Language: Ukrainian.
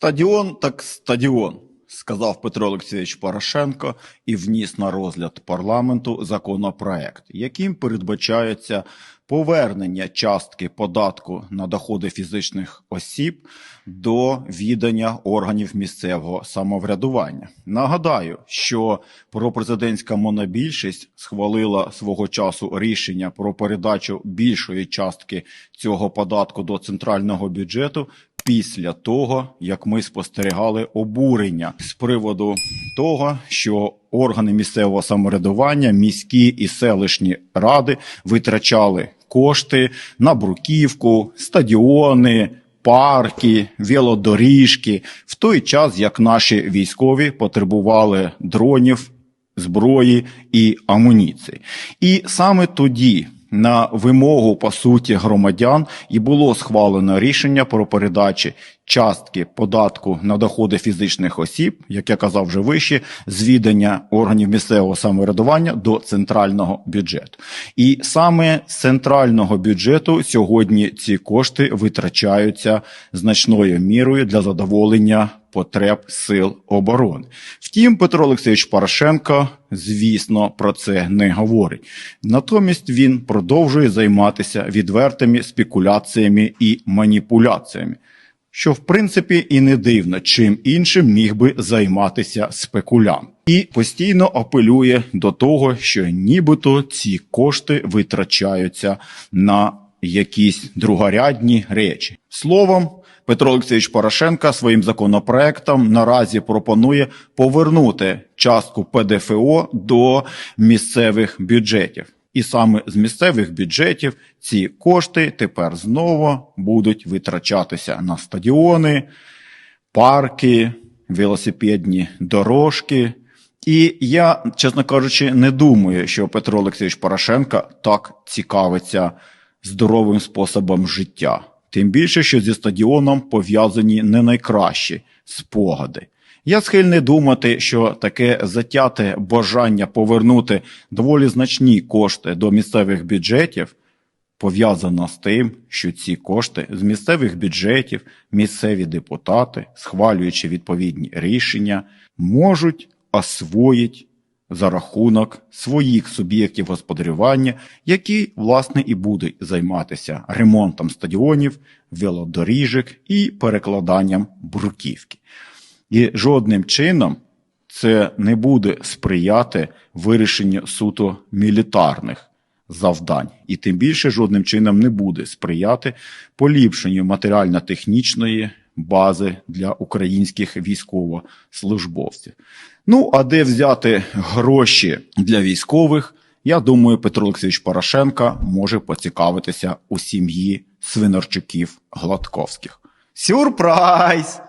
Стадіон так стадіон, сказав Петро Олексійович Порошенко і вніс на розгляд парламенту законопроект, яким передбачається повернення частки податку на доходи фізичних осіб до відання органів місцевого самоврядування. Нагадаю, що пропрезидентська монобільшість схвалила свого часу рішення про передачу більшої частки цього податку до центрального бюджету після того, як ми спостерігали обурення з приводу того, що органи місцевого самоврядування, міські і селищні ради витрачали кошти на бруківку, стадіони, парки, велодоріжки, в той час як наші військові потребували дронів, зброї і амуніції. І саме тоді, на вимогу по суті громадян, і було схвалено рішення про передачі частки податку на доходи фізичних осіб, як я казав вже вище, з відання органів місцевого самоврядування до центрального бюджету. І саме з центрального бюджету сьогодні ці кошти витрачаються значною мірою для задоволення потреб сил оборони. Втім, Петро Олексійович Порошенко, звісно, про це не говорить. Натомість він продовжує займатися відвертими спекуляціями і маніпуляціями. Що в принципі і не дивно, чим іншим міг би займатися спекулянт, і постійно апелює до того, що нібито ці кошти витрачаються на якісь другорядні речі. Словом, Петро Олексійович Порошенко своїм законопроектом наразі пропонує повернути частку ПДФО до місцевих бюджетів. І саме з місцевих бюджетів ці кошти тепер знову будуть витрачатися на стадіони, парки, велосипедні дорожки. І я, чесно кажучи, не думаю, що Петро Олексійович Порошенко так цікавиться здоровим способом життя. Тим більше, що зі стадіоном пов'язані не найкращі спогади. Я схильний думати, що таке затяте бажання повернути доволі значні кошти до місцевих бюджетів пов'язано з тим, що ці кошти з місцевих бюджетів місцеві депутати, схвалюючи відповідні рішення, можуть освоїти за рахунок своїх суб'єктів господарювання, які, власне, і будуть займатися ремонтом стадіонів, велодоріжок і перекладанням бруківки. І жодним чином це не буде сприяти вирішенню суто мілітарних завдань, і тим більше жодним чином не буде сприяти поліпшенню матеріально-технічної бази для українських військовослужбовців. Ну, а де взяти гроші для військових? Я думаю, Петро Олексійович Порошенка може поцікавитися у сім'ї свинарчуків Гладковських. Сюрприз!